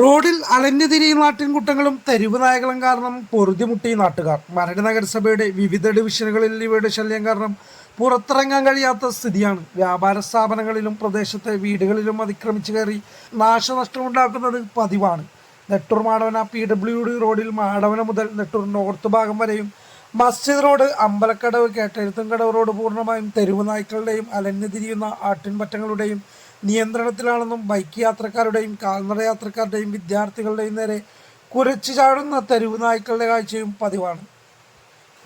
റോഡിൽ അലഞ്ഞു തിരിയും നാട്ടിൻകുട്ടങ്ങളും തെരുവ് നായകളും കാരണം പൊറുതിമുട്ടി നാട്ടുകാർ. മരട് നഗരസഭയുടെ വിവിധ ഡിവിഷനുകളിൽ ഇവയുടെ ശല്യം കാരണം പുറത്തിറങ്ങാൻ കഴിയാത്ത സ്ഥിതിയാണ്. വ്യാപാര സ്ഥാപനങ്ങളിലും പ്രദേശത്തെ വീടുകളിലും അതിക്രമിച്ചു കയറി നാശനഷ്ടമുണ്ടാക്കുന്നത് പതിവാണ്. Nettoor Madavana P W D റോഡിൽ മാടവന മുതൽ നെട്ടൂർ നോർത്ത് ഭാഗം വരെയും മസ്ജിദ് റോഡ് അമ്പലക്കടവ് കേട്ടെഴുത്തുംകടവ് റോഡ് പൂർണമായും തെരുവ് നായ്ക്കളുടെയും അലഞ്ഞു തിരിയുന്ന ആട്ടിൻപറ്റങ്ങളുടെയും നിയന്ത്രണത്തിലാണെന്നും ബൈക്ക് യാത്രക്കാരുടെയും കാൽനട യാത്രക്കാരുടെയും വിദ്യാർത്ഥികളുടെയും നേരെ കുരച്ചു ചാടുന്ന തെരുവ് നായ്ക്കളുടെ കാഴ്ചയും പതിവാണ്.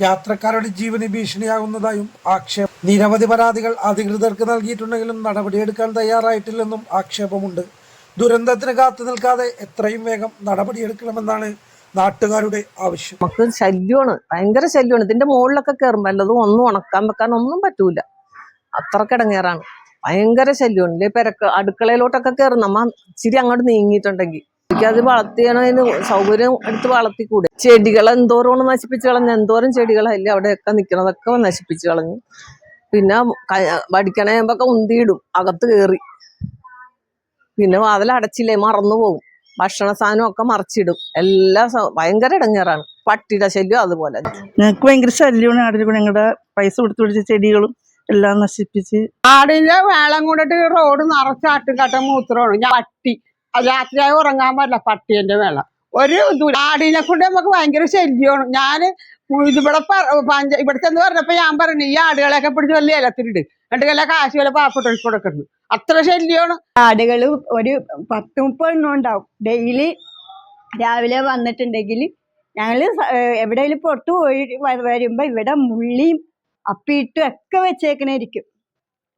യാത്രക്കാരുടെ ജീവന് ഭീഷണിയാകുന്നതായും ആക്ഷേപം. നിരവധി പരാതികൾ അധികൃതർക്ക് നൽകിയിട്ടുണ്ടെങ്കിലും നടപടിയെടുക്കാൻ തയ്യാറായിട്ടില്ലെന്നും ആക്ഷേപമുണ്ട്. ദുരന്തത്തിന് കാത്തു നിൽക്കാതെ എത്രയും വേഗം നടപടിയെടുക്കണമെന്നാണ് നാട്ടുകാരുടെ ആവശ്യം. നമുക്ക് ശല്യമാണ് ഭയങ്കര ശല്യമാണ്. ഇതിന്റെ മുകളിലൊക്കെ കയറും വല്ലതും ഒന്നും ഉണക്കാൻ വെക്കാൻ ഒന്നും പറ്റൂല. അത്ര അത്രക്കിടങ്ങേറാണ് ഭയങ്കര ശല്യമുണ്ട് പെരക്ക് അടുക്കളയിലോട്ടൊക്കെ കയറും നമ്മ ഇച്ചിരി അങ്ങോട്ട് നീങ്ങിയിട്ടുണ്ടെങ്കിൽ എനിക്കത് വളർത്തിയതിന് സൗകര്യം എടുത്ത് വളർത്തിക്കൂടെ. ചെടികൾ എന്തോരമാണ് നശിപ്പിച്ച് കളഞ്ഞു എന്തോരം ചെടികളല്ലേ അവിടെയൊക്കെ നിൽക്കണതൊക്കെ നശിപ്പിച്ച് കളഞ്ഞു. പിന്നെ വടിക്കണയുമ്പൊക്കെ ഉന്തിയിടും അകത്ത് കയറി പിന്നെ വാതിൽ അടച്ചില്ലേ മറന്നു പോകും. ഭക്ഷണ സാധനം ഒക്കെ മറിച്ചിടും. എല്ലാ ഭയങ്കര ഇടങ്ങേറാണ്. പട്ടിയുടെ ശല്യം അതുപോലെ ഞങ്ങൾക്ക് ഭയങ്കര ശല്യമാണ് ഞങ്ങളുടെ പൈസ കൊടുത്തു പിടിച്ച ചെടികളും എല്ലാം നശിപ്പിച്ച് ആടിന്റെ വേളം കൊണ്ടിട്ട് റോഡ് നിറച്ച് ആട്ടുംകട്ട മൂത്രമാണ്. ഞാൻ പട്ടി. അത് രാത്രിയായി ഉറങ്ങാൻ പറ്റില്ല പട്ടിന്റെ വേളം. ഒരു ആടിനെ കൊണ്ട് നമുക്ക് ഭയങ്കര ശല്യമാണ്. ഞാൻ ഇതിവിടെ പ- പഞ്ച ഇവിടുത്തെ എന്ന് പറഞ്ഞപ്പോ ഞാൻ പറഞ്ഞു ഈ ആടുകളെയൊക്കെ പിടിച്ച് വലിയ ഇലത്തിലിട് എന്നിട്ട് വല്ല കാശ് വല്ല പാപ്പിട്ട് കൊടുക്കുന്നു അത്ര ശല്യമാണ്. ആടുകൾ ഒരു പത്ത് മുപ്പത് എണ്ണം ഉണ്ടാവും. ഡെയിലി രാവിലെ വന്നിട്ടുണ്ടെങ്കിൽ ഞങ്ങൾ എവിടെയെങ്കിലും പുറത്ത് പോയി വരുമ്പോ ഇവിടെ മുള്ളിയും അപ്പിയിട്ടും ഒക്കെ വെച്ചേക്കണായിരിക്കും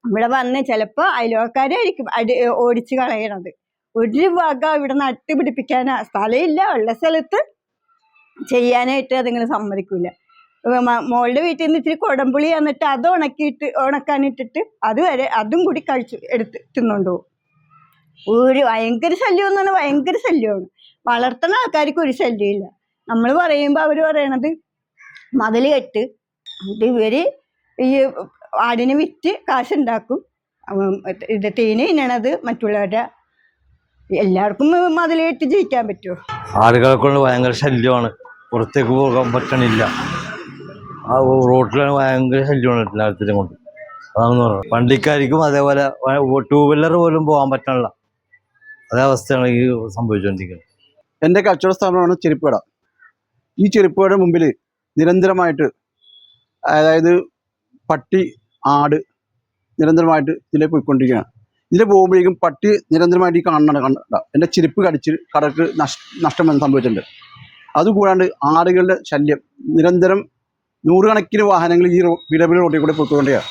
ഇവിടെ വന്ന് ചിലപ്പോൾ അയൽവക്കാരായിരിക്കും അടി ഓടിച്ച് കളയണത്. ഒരു വക ഇവിടെ നട്ട് പിടിപ്പിക്കാൻ സ്ഥലമില്ല. ഉള്ള സ്ഥലത്ത് ചെയ്യാനായിട്ട് അതിങ്ങനെ സമ്മതിക്കൂല. ഏ, മോളുടെ വീട്ടിൽ നിന്ന് ഇത്തിരി കുടംപുളി എന്നിട്ട് അത് ഉണക്കിയിട്ട് ഉണക്കാനിട്ടിട്ട് അതുവരെ അതും കൂടി കഴിച്ചു എടുത്ത് തിന്നുകൊണ്ട് പോകും ഒരു ഭയങ്കര ശല്യം എന്ന് പറഞ്ഞാൽ ഭയങ്കര ശല്യമാണ്. വളർത്തുന്ന ആൾക്കാർക്ക് ഒരു ശല്യമില്ല. നമ്മൾ പറയുമ്പോൾ അവർ പറയണത് മതിൽ കെട്ട് എന്നിട്ട് ഇവർ ഈ ആടിനെ വിറ്റ് കാശുണ്ടാക്കും. ഇത് തേന ഇനണത് മറ്റുള്ളവരുടെ എല്ലാവർക്കും മതിൽ ജയിക്കാൻ പറ്റുമോ? ആളുകളെ കൊണ്ട് ഭയങ്കര ശല്യമാണ്. പുറത്തേക്ക് പോകാൻ പറ്റണില്ല. ആ റോട്ടിലാണ് ഭയങ്കര ശല്യമാണ് എല്ലാത്തിനും കൊണ്ട്. അതാണെന്ന് പറഞ്ഞു വണ്ടിക്കാർക്കും അതേപോലെ ടൂ വീലർ പോലും പോകാൻ പറ്റണില്ല. അതേ അവസ്ഥയാണ് ഈ സംഭവിച്ചുകൊണ്ടിരിക്കുന്നത് എന്റെ കച്ചവട സ്ഥാപനമാണ് ചെരുപ്പുകട. ഈ ചെരുപ്പുകട മുമ്പിൽ നിരന്തരമായിട്ട് അതായത് പട്ടി ആട് നിരന്തരമായിട്ട് ഇതിലെ പോയിക്കൊണ്ടിരിക്കുകയാണ്. ഇതിലെ പോകുമ്പോഴേക്കും പട്ടി നിരന്തരമായിട്ട് ഈ കാണുന്നുണ്ട് കണ്ട? എന്റെ ചിരിപ്പ് കടിച്ച് കടക്ക് നഷ്ടം എന്ന് സംഭവിച്ചിട്ടുണ്ട്. അതുകൂടാണ്ട് ആടുകളുടെ ശല്യം. നിരന്തരം നൂറുകണക്കിന് വാഹനങ്ങൾ ഈ പി ഡബ്ല്യു റോഡിൽ കൂടെ പോയിക്കൊണ്ടിരിക്കുകയാണ്.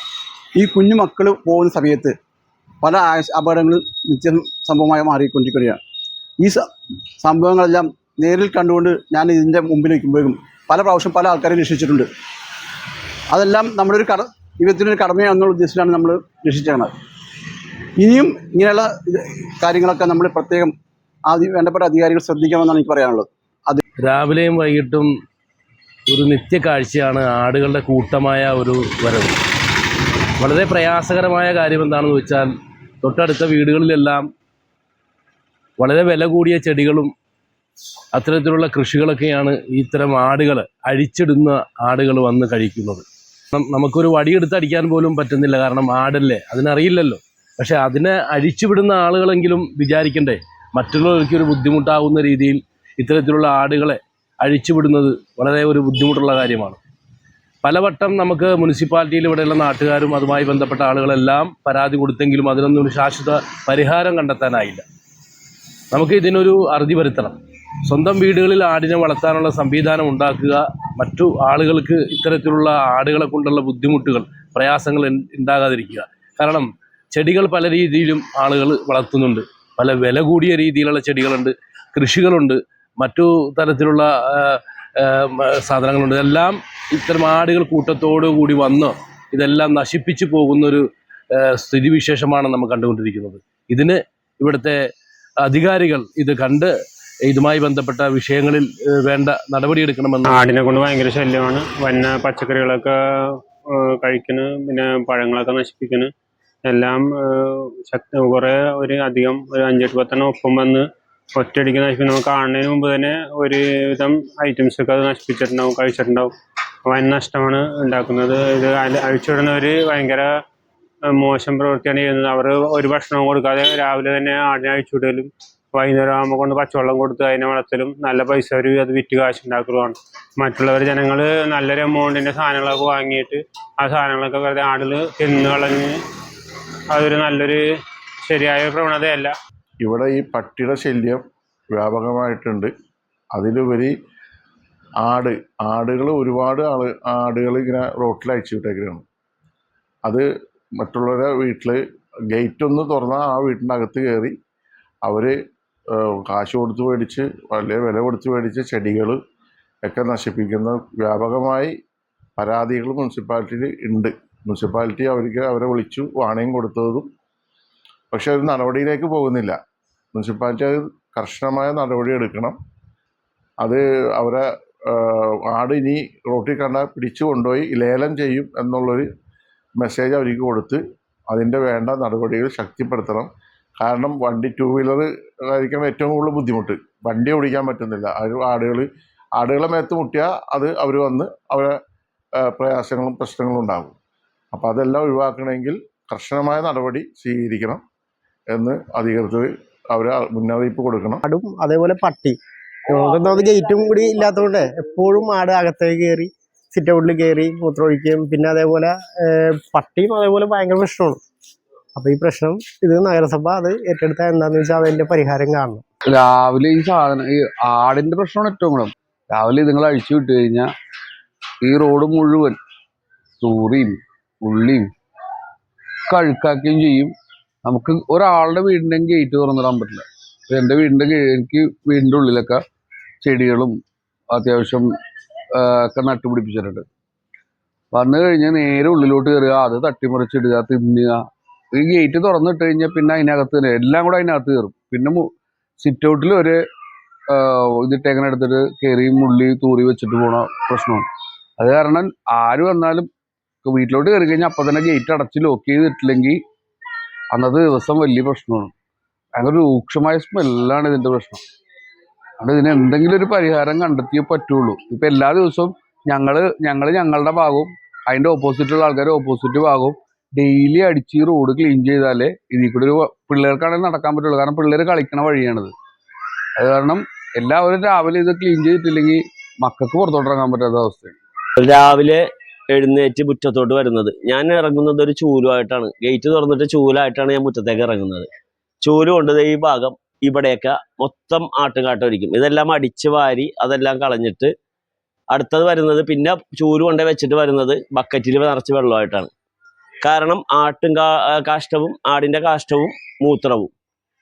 ഈ കുഞ്ഞു മക്കൾ പോകുന്ന സമയത്ത് പല അപകടങ്ങളും നിത്യം സംഭവമായി മാറിക്കൊണ്ടിരിക്കുകയാണ്. ഈ സംഭവങ്ങളെല്ലാം നേരിൽ കണ്ടുകൊണ്ട് ഞാൻ ഇതിന്റെ മുമ്പിൽ നിൽക്കുമ്പോഴേക്കും പല പ്രാവശ്യം പല ആൾക്കാരെ രക്ഷിച്ചിട്ടുണ്ട് അതെല്ലാം നമ്മുടെ ഒരു കട ജീവിതത്തിനൊരു കടമയാണെന്നുള്ള ഉദ്ദേശത്തിലാണ് നമ്മൾ രക്ഷിച്ചത് ഇനിയും ഇങ്ങനെയുള്ള കാര്യങ്ങളൊക്കെ നമ്മൾ പ്രത്യേകം ആദ്യം വേണ്ടപ്പെട്ട അധികാരികൾ ശ്രദ്ധിക്കണമെന്നാണ് എനിക്ക് പറയാനുള്ളത്. അത് രാവിലെയും വൈകിട്ടും ഒരു നിത്യ കാഴ്ചയാണ് ആടുകളുടെ കൂട്ടമായ ഒരു വരവ്. വളരെ പ്രയാസകരമായ കാര്യം എന്താണെന്ന് വെച്ചാൽ തൊട്ടടുത്ത വീടുകളിലെല്ലാം വളരെ വില കൂടിയ ചെടികളും അത്തരത്തിലുള്ള കൃഷികളൊക്കെയാണ് ഇത്തരം ആടുകൾ അഴിച്ചിടുന്ന ആടുകൾ വന്ന് കഴിക്കുന്നത്. നമുക്കൊരു വടിയെടുത്ത് അടിക്കാൻ പോലും പറ്റുന്നില്ല. കാരണം ആടല്ലേ? അതിനറിയില്ലല്ലോ. പക്ഷെ അതിനെ അഴിച്ചുവിടുന്ന ആളുകളെങ്കിലും വിചാരിക്കണ്ടേ? മറ്റുള്ളവർക്ക് ഒരു ബുദ്ധിമുട്ടാകുന്ന രീതിയിൽ ഇത്തരത്തിലുള്ള ആടുകളെ അഴിച്ചുവിടുന്നത് വളരെ ഒരു ബുദ്ധിമുട്ടുള്ള കാര്യമാണ്. പലവട്ടം നമുക്ക് മുനിസിപ്പാലിറ്റിയിൽ ഇവിടെയുള്ള നാട്ടുകാരും അതുമായി ബന്ധപ്പെട്ട ആളുകളെല്ലാം പരാതി കൊടുത്തെങ്കിലും അതിനൊന്നും ഒരു ശാശ്വത പരിഹാരം കണ്ടെത്താനായില്ല. നമുക്ക് ഇതിനൊരു അറുതി വരുത്തണം. സ്വന്തം വീടുകളിൽ ആടിനെ വളർത്താനുള്ള സംവിധാനം ഉണ്ടാക്കുക. മറ്റു ആളുകൾക്ക് ഇത്തരത്തിലുള്ള ആടുകളെ കൊണ്ടുള്ള ബുദ്ധിമുട്ടുകൾ പ്രയാസങ്ങൾ ഉണ്ടാകാതിരിക്കുക. കാരണം ചെടികൾ പല രീതിയിലും ആളുകൾ വളർത്തുന്നുണ്ട്. പല വില കൂടിയ രീതിയിലുള്ള ചെടികളുണ്ട് കൃഷികളുണ്ട് മറ്റു തരത്തിലുള്ള സാധനങ്ങളുണ്ട്. ഇതെല്ലാം ഇത്തരം ആടുകൾ കൂട്ടത്തോടു കൂടി വന്ന് ഇതെല്ലാം നശിപ്പിച്ചു പോകുന്നൊരു സ്ഥിതിവിശേഷമാണ് നമ്മൾ കണ്ടുകൊണ്ടിരിക്കുന്നത്. ഇതിന് ഇവിടുത്തെ അധികാരികൾ ഇത് കണ്ട് ഇതുമായി ബന്ധപ്പെട്ട വിഷയങ്ങളിൽ വേണ്ട നടപടിയെടുക്കണമെന്ന് ആടിനെ കൊണ്ട് ഭയങ്കര ശല്യമാണ്. വന്ന പച്ചക്കറികളൊക്കെ കഴിക്കണ് പിന്നെ പഴങ്ങളൊക്കെ നശിപ്പിക്കുന്നു. എല്ലാം ശക്തി കുറേ ഒരു അധികം ഒരു അഞ്ചെട്ട് പത്തെണ്ണം ഒപ്പം വന്ന് ഒറ്റയടിക്ക് നശിപ്പിക്കും നമുക്ക് കാണുന്നതിന് മുമ്പ് തന്നെ ഒരു വിധം ഐറ്റംസ് ഒക്കെ അത് നശിപ്പിച്ചിട്ടുണ്ടാവും കഴിച്ചിട്ടുണ്ടാവും. വൻ നഷ്ടമാണ് ഉണ്ടാക്കുന്നത്. ഇത് അഴിച്ചുവിടുന്നവർ ഭയങ്കര മോശം പ്രവൃത്തിയാണ് ചെയ്യുന്നത്. അവർ ഒരു ഭക്ഷണവും കൊടുക്കാതെ രാവിലെ തന്നെ ആടിനെ അഴിച്ചുവിടലും വൈകുന്നേരം ആകുമ്പോൾ കൊണ്ട് പച്ചവെള്ളം കൊടുത്ത് അതിനെ വളർത്തലും നല്ല പൈസ അവർ അത് വിറ്റ് കാശുണ്ടാക്കലുമാണ്. മറ്റുള്ളവർ ജനങ്ങൾ നല്ലൊരു എമൗണ്ടിന്റെ സാധനങ്ങളൊക്കെ വാങ്ങിയിട്ട് ആ സാധനങ്ങളൊക്കെ വെറുതെ ആടിൽ തിന്ന് കളഞ്ഞ് അതൊരു നല്ലൊരു ശരിയായ പ്രവണതയല്ല. ഇവിടെ ഈ പട്ടിയുടെ ശല്യം വ്യാപകമായിട്ടുണ്ട്. അതിലുപരി ആട് ആടുകൾ ഒരുപാട് ആൾ ആടുകൾ ഇങ്ങനെ റോട്ടിൽ അയച്ചു വിട്ടേക്കാണ്. അത് മറ്റുള്ളവരെ വീട്ടിൽ ഗേറ്റ് ഒന്ന് തുറന്നാൽ ആ വീട്ടിന്റെ അകത്ത് കയറി അവർ കാശ് കൊടുത്ത് മേടിച്ച് വലിയ വില കൊടുത്ത് മേടിച്ച് ചെടികൾ ഒക്കെ നശിപ്പിക്കുന്ന വ്യാപകമായി പരാതികൾ മുനിസിപ്പാലിറ്റിയിൽ ഉണ്ട്. മുനിസിപ്പാലിറ്റി അവർക്ക് അവരെ വിളിച്ചു വാണിയും കൊടുത്തതും. പക്ഷെ അത് നടപടിയിലേക്ക് പോകുന്നില്ല. മുനിസിപ്പാലിറ്റി അത് കർശനമായ നടപടി എടുക്കണം. അത് അവരെ ആട് ഇനി റോട്ടിൽ കണ്ടാൽ പിടിച്ചു കൊണ്ടുപോയി ലേലം ചെയ്യും എന്നുള്ളൊരു മെസ്സേജ് അവർക്ക് കൊടുത്ത് അതിന്റെ വേണ്ട നടപടികൾ ശക്തിപ്പെടുത്തണം. കാരണം വണ്ടി ടൂ വീലർ ആയിരിക്കണം ഏറ്റവും കൂടുതൽ ബുദ്ധിമുട്ട്. വണ്ടി ഓടിക്കാൻ പറ്റുന്നില്ല. അത് ആടുകൾ ആടുകളെ മേത്ത് മുട്ടിയാൽ അത് അവർ വന്ന് അവരെ പ്രയാസങ്ങളും പ്രശ്നങ്ങളും ഉണ്ടാകും. അപ്പോൾ അതെല്ലാം ഒഴിവാക്കണമെങ്കിൽ കർശനമായ നടപടി സ്വീകരിക്കണം എന്ന് അധികൃതർ അവർ മുന്നറിയിപ്പ് കൊടുക്കണം. ആടും അതേപോലെ പട്ടി. നമുക്കൊന്നാമത് ഗേറ്റും കൂടി ഇല്ലാത്തതുകൊണ്ട് എപ്പോഴും ആട് അകത്തേക്ക് കയറി സിറ്റ് ഔട്ടിൽ കയറി മൂത്രമൊഴിക്കുകയും പിന്നെ അതേപോലെ പട്ടിയും അതേപോലെ ഭയങ്കര പ്രശ്നമാണ്. അപ്പൊ ഈ പ്രശ്നം ഇത് നഗരസഭ അത് ഏറ്റെടുത്താൽ എന്താന്ന് വെച്ചാൽ അതിന്റെ പരിഹാരം കാണണം. രാവിലെ ഈ സാധനം ഈ ആടിന്റെ പ്രശ്നമാണ് ഏറ്റവും ഗുണം രാവിലെ ഇതുങ്ങൾ അഴിച്ചു വിട്ട് കഴിഞ്ഞാൽ ഈ റോഡ് മുഴുവൻ തൂറിയും ഉള്ളിയും കഴുക്കാക്കുകയും ചെയ്യും. നമുക്ക് ഒരാളുടെ വീടിന്റെ ഗേറ്റ് തുറന്നിടാൻ പറ്റില്ല. എന്റെ വീടിന്റെ എനിക്ക് വീടിന്റെ ഉള്ളിലൊക്കെ ചെടികളും അത്യാവശ്യം ഒക്കെ നട്ടുപിടിപ്പിച്ചിട്ടുണ്ട്. വന്നു കഴിഞ്ഞാൽ നേരെ ഉള്ളിലോട്ട് കയറുക അത് തട്ടിമറിച്ചിടുക തിന്നുക ഈ ഗേറ്റ് തുറന്നിട്ട് കഴിഞ്ഞാൽ പിന്നെ അതിനകത്ത് തന്നെ എല്ലാം കൂടെ അതിനകത്ത് കയറും. പിന്നെ സിറ്റ് ഔട്ടിൽ ഒരു ആ, ഇതിട്ടേക്കണ എടുത്തിട്ട് കയറി മുള്ളി തൂറി വെച്ചിട്ട് പോണ പ്രശ്നമാണ്. അത് കാരണം ആര് വന്നാലും വീട്ടിലോട്ട് കയറി കഴിഞ്ഞാൽ അപ്പം തന്നെ ഗേറ്റ് അടച്ച് ലോക്ക് ചെയ്തിട്ടില്ലെങ്കിൽ അന്നത്തെ ദിവസം വലിയ പ്രശ്നമാണ്. ഭയങ്കര രൂക്ഷമായ സ്മെല്ലാണ് ഇതിന്റെ പ്രശ്നം. അതുകൊണ്ട് ഇതിന് എന്തെങ്കിലും ഒരു പരിഹാരം കണ്ടെത്തിയേ പറ്റുള്ളൂ. ഇപ്പം എല്ലാ ദിവസവും ഞങ്ങൾ ഞങ്ങൾ ഞങ്ങളുടെ ഭാഗവും അതിന്റെ ഓപ്പോസിറ്റുള്ള ആൾക്കാർ ഓപ്പോസിറ്റ് ഭാഗവും ഡെയിലി അടിച്ച് ഈ റോഡ് ക്ലീൻ ചെയ്താലേ ഇതിൽ കൂടെ ഒരു പിള്ളേർക്കാണെങ്കിൽ നടക്കാൻ പറ്റുള്ളൂ. കാരണം പിള്ളേർ കളിക്കണ വഴിയാണിത്. അത് കാരണം എല്ലാവരും രാവിലെ ഇത് ക്ലീൻ ചെയ്തിട്ടില്ലെങ്കിൽ മക്കൾക്ക് പുറത്തോട്ടിറങ്ങാൻ പറ്റാത്ത അവസ്ഥയാണ്. രാവിലെ എഴുന്നേറ്റ് മുറ്റത്തോട്ട് വരുന്നത്. ഞാൻ ഇറങ്ങുന്നത് ഒരു ചൂലുമായിട്ടാണ്. ഗേറ്റ് തുറന്നിട്ട് ചൂലായിട്ടാണ് ഞാൻ മുറ്റത്തേക്ക് ഇറങ്ങുന്നത്. ചൂൽ കൊണ്ട് ഈ ഭാഗം ഇവിടെയൊക്കെ മൊത്തം ആട്ടുകാട്ടൊരിക്കും ഇതെല്ലാം അടിച്ച് വാരി അതെല്ലാം കളഞ്ഞിട്ട് അടുത്തത് വരുന്നത് പിന്നെ ചൂൽ കൊണ്ടേ വെച്ചിട്ട് വരുന്നത് ബക്കറ്റിൽ നിറച്ച് വെള്ളമായിട്ടാണ്. കാരണം ആട്ടും കാഷ്ടവും ആടിന്റെ കാഷ്ടവും മൂത്രവും.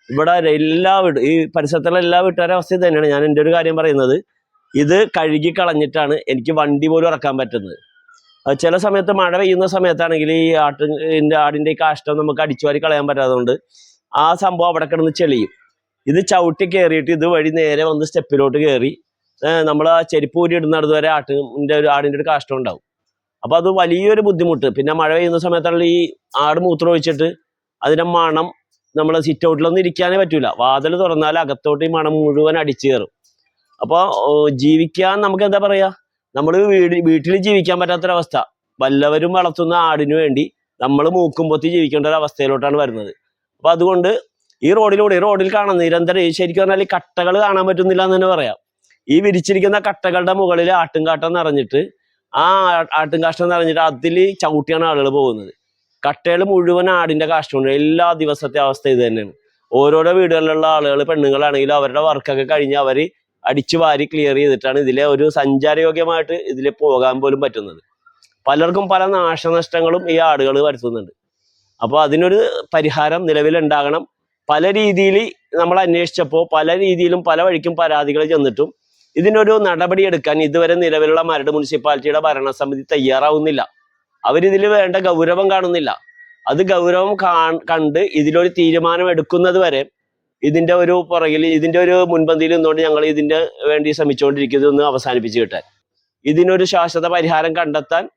ഇവിടെ എല്ലാ വീട് ഈ പരിസരത്തുള്ള എല്ലാ വീട്ടുകാരുടെ അവസ്ഥ തന്നെയാണ്. ഞാൻ എന്റെ ഒരു കാര്യം പറയുന്നത്. ഇത് കഴുകി കളഞ്ഞിട്ടാണ് എനിക്ക് വണ്ടി പോലും ഇറക്കാൻ പറ്റുന്നത്. ചില സമയത്ത് മഴ പെയ്യുന്ന സമയത്താണെങ്കിൽ ഈ ആട്ടിന്റെ ആടിന്റെ കാഷ്ടം നമുക്ക് അടിച്ചു വാരി കളയാൻ പറ്റാത്തതുകൊണ്ട് ആ സംഭവം അവിടെ കിടന്ന് ചെളിയും. ഇത് ചവിട്ടി കയറിയിട്ട് ഇത് വഴി നേരെ വന്ന് സ്റ്റെപ്പിലോട്ട് കയറി നമ്മൾ ആ ചെരുപ്പ് ഊരി ഇടുന്നിടത്ത് വരെ ആട്ടിന്റെ ഒരു ആടിന്റെ ഒരു കാഷ്ടം ഉണ്ടാവും. അപ്പോൾ അത് വലിയൊരു ബുദ്ധിമുട്ട്. പിന്നെ മഴ പെയ്യുന്ന സമയത്താണെങ്കിൽ ഈ ആട് മൂത്രം ഒഴിച്ചിട്ട് അതിന്റെ മണം നമ്മൾ സിറ്റ് ഔട്ടിലൊന്നും ഇരിക്കാനേ പറ്റൂല. വാതിൽ തുറന്നാൽ അകത്തോട്ട് ഈ മണം മുഴുവൻ അടിച്ചു കയറും. അപ്പോൾ ജീവിക്കാൻ നമുക്ക് എന്താ പറയാ? നമ്മൾ വീട് വീട്ടിൽ ജീവിക്കാൻ പറ്റാത്തൊരവസ്ഥ. വല്ലവരും വളർത്തുന്ന ആടിനു വേണ്ടി നമ്മൾ മൂക്കുമ്പോത്തി ജീവിക്കേണ്ട ഒരു അവസ്ഥയിലോട്ടാണ് വരുന്നത്. അപ്പൊ അതുകൊണ്ട് ഈ റോഡിലൂടെ ഈ റോഡിൽ കാണാൻ നിരന്തരം ശരിക്കും പറഞ്ഞാൽ ഈ കട്ടകൾ കാണാൻ പറ്റുന്നില്ല എന്ന് തന്നെ പറയാം. ഈ വിരിച്ചിരിക്കുന്ന കട്ടകളുടെ മുകളിൽ ആട്ടുംകാട്ടം നിറഞ്ഞിട്ട് ആ ആട്ടും കാഷ്ടം എന്ന് പറഞ്ഞിട്ട് അതിൽ ചവിട്ടിയാണ് ആളുകൾ പോകുന്നത്. കട്ടകൾ മുഴുവൻ ആടിന്റെ കാഷ്ടമുണ്ട് എല്ലാ ദിവസത്തെ അവസ്ഥ ഇത് തന്നെയാണ്. ഓരോരോ വീടുകളിലുള്ള ആളുകൾ പെണ്ണുങ്ങളാണെങ്കിലും അവരുടെ വർക്കൊക്കെ കഴിഞ്ഞ് അവർ അടിച്ചു വാരി ക്ലിയർ ചെയ്തിട്ടാണ് ഇതിലെ ഒരു സഞ്ചാരയോഗ്യമായിട്ട് ഇതിൽ പോകാൻ പോലും പറ്റുന്നത്. പലർക്കും പല നാശനഷ്ടങ്ങളും ഈ ആടുകൾ വരുത്തുന്നുണ്ട്. അപ്പോൾ അതിനൊരു പരിഹാരം നിലവിലുണ്ടാകണം പല രീതിയിൽ നമ്മൾ അന്വേഷിച്ചപ്പോൾ പല രീതിയിലും പല വഴിക്കും പരാതികൾ ചെന്നിട്ടും ഇതിനൊരു നടപടി എടുക്കാൻ ഇതുവരെ നിലവിലുള്ള മരട് മുനിസിപ്പാലിറ്റിയുടെ ഭരണസമിതി തയ്യാറാവുന്നില്ല. അവരിതിൽ വേണ്ട ഗൗരവം കാണുന്നില്ല. അത് ഗൗരവം കാ- കണ്ട് ഇതിലൊരു തീരുമാനം എടുക്കുന്നത് വരെ ഇതിന്റെ ഒരു പുറകിൽ ഇതിന്റെ ഒരു മുൻപന്തിയിൽ നിന്നുകൊണ്ട് ഞങ്ങൾ ഇതിന്റെ വേണ്ടി ശ്രമിച്ചുകൊണ്ടിരിക്കുന്നത് ഒന്ന് അവസാനിപ്പിച്ച് കിട്ടാൻ. ഇതിനൊരു ശാശ്വത പരിഹാരം കണ്ടെത്താൻ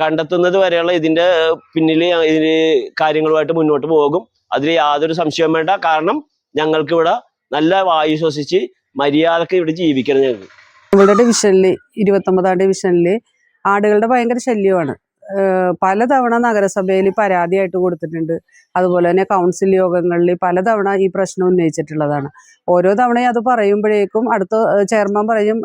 കണ്ടെത്തുന്നത് വരെയുള്ള ഇതിന്റെ പിന്നിൽ ഇതിന് കാര്യങ്ങളുമായിട്ട് മുന്നോട്ട് പോകും. അതിൽ യാതൊരു സംശയവും വേണ്ട. കാരണം ഞങ്ങൾക്ക് ഇവിടെ നല്ല വായു ശ്വസിച്ച് മര്യാദയ്ക്ക് ഇവിടെ ജീവിക്കണം ഞങ്ങൾക്ക്. ഇവിടെ ഡിവിഷനിൽ ഇരുപത്തൊമ്പതാം ഡിവിഷനിൽ ആടുകളുടെ ഭയങ്കര ശല്യമാണ്. പലതവണ നഗരസഭയിൽ പരാതിയായിട്ട് കൊടുത്തിട്ടുണ്ട്. അതുപോലെ തന്നെ കൗൺസിൽ യോഗങ്ങളിൽ പലതവണ ഈ പ്രശ്നം ഉന്നയിച്ചിട്ടുള്ളതാണ്. ഓരോ തവണയും അത് പറയുമ്പോഴേക്കും അടുത്ത ചെയർമാൻ പറയും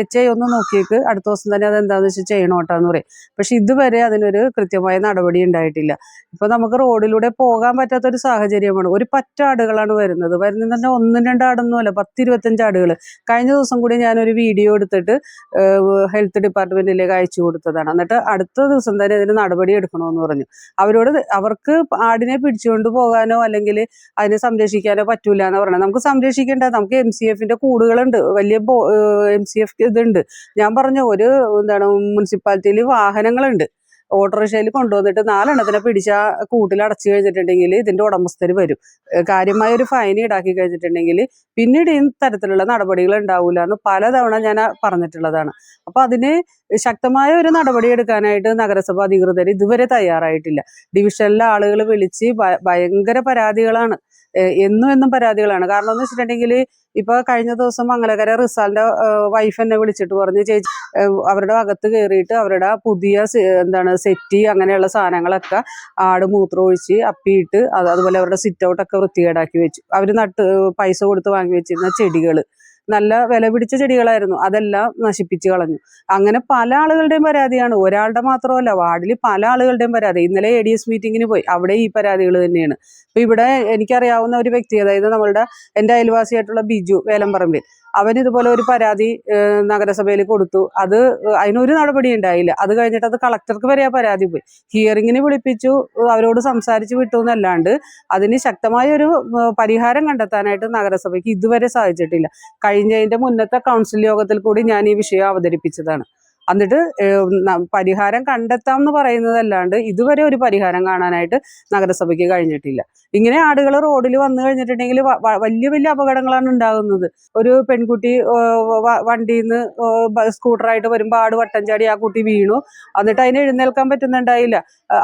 എച്ച് ഐ ഒന്ന് നോക്കിയേക്ക് അടുത്ത ദിവസം തന്നെ അത് എന്താണെന്ന് വെച്ചാൽ ചെയ്യണോട്ടാന്ന് പറയും. പക്ഷെ ഇതുവരെ അതിനൊരു കൃത്യമായ നടപടി ഉണ്ടായിട്ടില്ല. ഇപ്പൊ നമുക്ക് റോഡിലൂടെ പോകാൻ പറ്റാത്ത ഒരു സാഹചര്യമാണ്. ഒരു പറ്റ ആടുകളാണ് വരുന്നത്. വരുന്നത് തന്നെ ഒന്നും രണ്ട് ആടൊന്നുമല്ല പത്ത് ഇരുപത്തഞ്ച് ആടുകൾ കഴിഞ്ഞ ദിവസം കൂടി ഞാനൊരു വീഡിയോ എടുത്തിട്ട് ഹെൽത്ത് ഡിപ്പാർട്ട്മെന്റിലേക്ക് അയച്ചു കൊടുത്തതാണ്. എന്നിട്ട് അടുത്ത ദിവസം തന്നെ ഇതിന് നടപടി എടുക്കണമെന്ന് പറഞ്ഞു. അവരോട് അവർക്ക് ആടിനെ പിടിച്ചുകൊണ്ട് പോകാനോ അല്ലെങ്കിൽ അതിനെ സംരക്ഷിക്കാനോ പറ്റൂല എന്ന് പറഞ്ഞത് നമുക്ക് സംരക്ഷിക്കേണ്ട നമുക്ക് എം സി എഫിന്റെ കൂടുകളുണ്ട്. വലിയ എം സി എഫ് ഇതുണ്ട്. ഞാൻ പറഞ്ഞ ഒരു എന്താണ് മുനിസിപ്പാലിറ്റിയിൽ വാഹനങ്ങളുണ്ട്. ഓട്ടോറിക്ഷയിൽ കൊണ്ടുവന്നിട്ട് നാലെണ്ണത്തിനെ പിടിച്ച കൂട്ടിൽ അടച്ചു കഴിഞ്ഞിട്ടുണ്ടെങ്കിൽ ഇതിന്റെ ഉടമസ്ഥർ വരും. കാര്യമായ ഒരു ഫൈൻ ഈടാക്കി കഴിഞ്ഞിട്ടുണ്ടെങ്കിൽ പിന്നീട് ഈ തരത്തിലുള്ള നടപടികൾ ഉണ്ടാവില്ല എന്ന് പലതവണ ഞാൻ പറഞ്ഞിട്ടുള്ളതാണ്. അപ്പൊ അതിന് ശക്തമായ ഒരു നടപടി എടുക്കാനായിട്ട് നഗരസഭ അധികൃതർ ഇതുവരെ തയ്യാറായിട്ടില്ല. ഡിവിഷനിലെ ആളുകൾ വിളിച്ച് ഭയങ്കര പരാതികളാണ്. എന്നും എന്നും പരാതികളാണ്. കാരണം എന്ന് വെച്ചിട്ടുണ്ടെങ്കിൽ ഇപ്പൊ കഴിഞ്ഞ ദിവസം മംഗലകര റിസാലിന്റെ വൈഫ് എന്നെ വിളിച്ചിട്ട് പറഞ്ഞു ചേച്ചി അവരുടെ അകത്ത് കയറിയിട്ട് അവരുടെ പുതിയ എന്താണ് സെറ്റി അങ്ങനെയുള്ള സാധനങ്ങളൊക്കെ ആട് മൂത്രം ഒഴിച്ച് അപ്പിയിട്ട് അതുപോലെ അവരുടെ സിറ്റ് ഔട്ടൊക്കെ വൃത്തികേടാക്കി വെച്ചു അവർ നട്ട് പൈസ കൊടുത്ത് വാങ്ങി വെച്ചിരുന്ന ചെടികൾ നല്ല വില പിടിച്ച ചെടികളായിരുന്നു. അതെല്ലാം നശിപ്പിച്ച് കളഞ്ഞു. അങ്ങനെ പല ആളുകളുടെയും പരാതിയാണ്. ഒരാളുടെ മാത്രമല്ല വാർഡിൽ പല ആളുകളുടെയും പരാതി. ഇന്നലെ എ ഡി എസ് മീറ്റിങ്ങിന് പോയി. അവിടെ ഈ പരാതികൾ തന്നെയാണ്. ഇപ്പൊ ഇവിടെ എനിക്കറിയാവുന്ന ഒരു വ്യക്തി അതായത് നമ്മളുടെ എന്റെ അയൽവാസിയായിട്ടുള്ള ബിജു വേലമ്പറമ്പിൽ. അവൻ ഇതുപോലെ ഒരു പരാതി നഗരസഭയിൽ കൊടുത്തു. അത് അതിനൊരു നടപടി ഉണ്ടായില്ല. അത് കഴിഞ്ഞിട്ട് അത് കളക്ടർക്ക് വരെ ആ പരാതി പോയി. ഹിയറിങ്ങിന് വിളിപ്പിച്ചു അവരോട് സംസാരിച്ച് വിട്ടു എന്നല്ലാണ്ട് അതിന് ശക്തമായ ഒരു പരിഹാരം കണ്ടെത്താനായിട്ട് നഗരസഭയ്ക്ക് ഇതുവരെ സാധിച്ചിട്ടില്ല. കഴിഞ്ഞതിന്റെ മുന്നത്തെ കൗൺസിൽ യോഗത്തിൽ കൂടി ഞാൻ ഈ വിഷയം അവതരിപ്പിച്ചതാണ്. എന്നിട്ട് പരിഹാരം കണ്ടെത്താം എന്ന് പറയുന്നതല്ലാണ്ട് ഇതുവരെ ഒരു പരിഹാരം കാണാനായിട്ട് നഗരസഭയ്ക്ക് കഴിഞ്ഞിട്ടില്ല. ഇങ്ങനെ ആടുകൾ റോഡിൽ വന്നു കഴിഞ്ഞിട്ടുണ്ടെങ്കിൽ വലിയ വലിയ അപകടങ്ങളാണ് ഉണ്ടാകുന്നത്. ഒരു പെൺകുട്ടി വണ്ടിയിൽ നിന്ന് സ്കൂട്ടറായിട്ട് വരുമ്പോൾ ആട് വട്ടം ചാടി ആ കുട്ടി വീണു. എന്നിട്ട് അതിനെ എഴുന്നേൽക്കാൻ പറ്റുന്നുണ്ടായില്ല.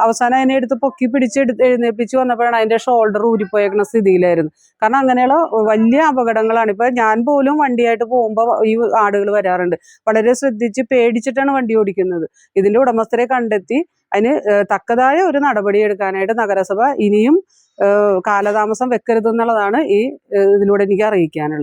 അവസാനം അതിനെ എടുത്ത് പൊക്കി പിടിച്ച് എഴുന്നേൽപ്പിച്ച് വന്നപ്പോഴാണ് അതിന്റെ ഷോൾഡർ ഊരിപ്പോയേക്കുന്ന സ്ഥിതിയിലായിരുന്നു. കാരണം അങ്ങനെയുള്ള വലിയ അപകടങ്ങളാണ്. ഇപ്പം ഞാൻ പോലും വണ്ടിയായിട്ട് പോകുമ്പോൾ ഈ ആടുകൾ വരാറുണ്ട്. വളരെ ശ്രദ്ധിച്ച് പേടിച്ചിട്ടാണ് വണ്ടി ഓടിക്കുന്നത്. ഇതിന്റെ ഉടമസ്ഥരെ കണ്ടെത്തി അതിന് തക്കതായ ഒരു നടപടി എടുക്കാനായിട്ട് നഗരസഭ ഇനിയും കാലതാമസം വെക്കരുതെന്നുള്ളതാണ് ഈ ഇതിലൂടെ എനിക്ക് അറിയിക്കാനുള്ളത്.